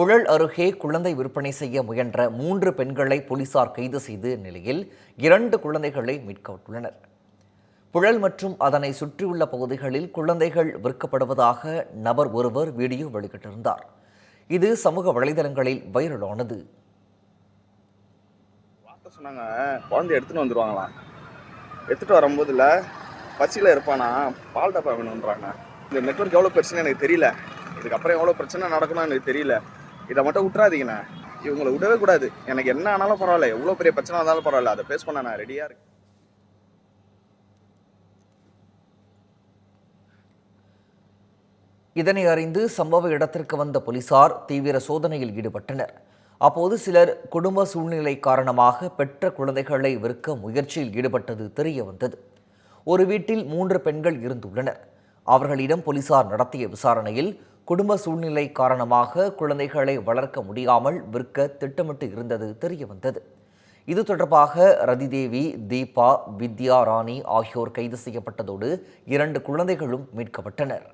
புழல் அருகே குழந்தை விற்பனை செய்ய முயன்ற மூன்று பெண்களை போலீசார் கைது செய்த நிலையில் இரண்டு குழந்தைகளை மீட்கப்பட்டுள்ளனர். புழல் மற்றும் அதனை சுற்றியுள்ள பகுதிகளில் குழந்தைகள் விற்கப்படுவதாக நபர் ஒருவர் வீடியோ வெளியிட்டிருந்தார். இது சமூக வலைதளங்களில் வைரலானது. சொன்னாங்க குழந்தை எடுத்துட்டு வந்துடுவாங்களாம் எடுத்துட்டு வரும்போதுல பசியில் இருப்பானா பால் டப்பா வேணுன்றாங்க இந்த நெட்வொர்க் எவ்வளோ பிரச்சனை எனக்கு தெரியல. இதுக்கப்புறம் எவ்வளோ பிரச்சனை நடக்கும்னு எனக்கு தெரியல. இதை மட்டும் விட்டுறாதீங்கண்ணா. இவங்களை விடவே கூடாது. எனக்கு என்ன ஆனாலும் பரவாயில்ல. எவ்வளோ பெரிய பிரச்சனை இருந்தாலும் பரவாயில்ல. அதை ஃபேஸ் பண்ண நான் ரெடியாக இருக்கேன் இதனை அறிந்து சம்பவ இடத்திற்கு வந்த போலீசார் தீவிர சோதனையில் ஈடுபட்டனர். அப்போது சிலர் குடும்ப சூழ்நிலை காரணமாக பெற்ற குழந்தைகளை விற்க முயற்சியில் ஈடுபட்டது தெரிய வந்தது. ஒரு வீட்டில் மூன்று பெண்கள் இருந்துள்ளனர். அவர்களிடம் போலீசார் நடத்திய விசாரணையில் குடும்ப சூழ்நிலை காரணமாக குழந்தைகளை வளர்க்க முடியாமல் விற்க திட்டமிட்டு இருந்தது தெரியவந்தது. இது தொடர்பாக ரதிதேவி தீபா வித்யா ராணி ஆகியோர் கைது செய்யப்பட்டதோடு இரண்டு குழந்தைகளும் மீட்கப்பட்டனர்.